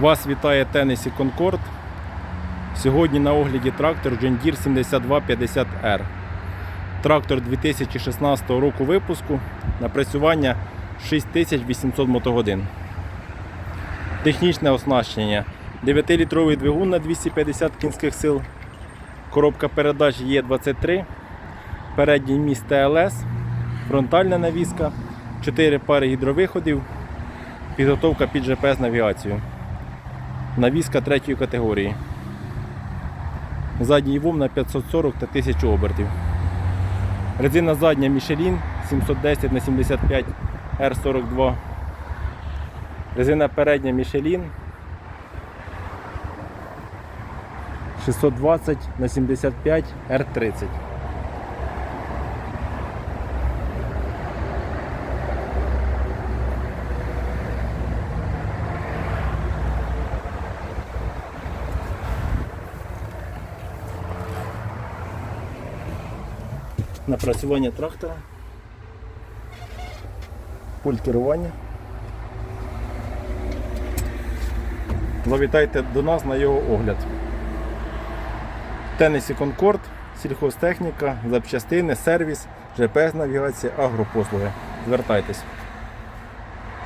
Вас вітає Теннесі Конкорд. Сьогодні на огляді трактор John Deere 7250R. Трактор 2016 року випуску. Напрацювання 6800 мотогодин. Технічне оснащення. 9-літровий двигун на 250 кінських сил. Коробка передач Є23. Передній міст ТЛС. Фронтальна навіска. 4 пари гідровиходів. Підготовка під GPS-навігацію. Навіска третьої категорії. Задній вум на 540 та 1000 обертів. Резина задня Michelin 710 на 75 R42. Резина передня Michelin 620 на 75 R30. Напрацювання трактора. Пульт керування. Завітайте до нас на його огляд. Теннесі Конкорд, сільхозтехніка, запчастини, сервіс, GPS-навігація, агропослуги. Звертайтесь.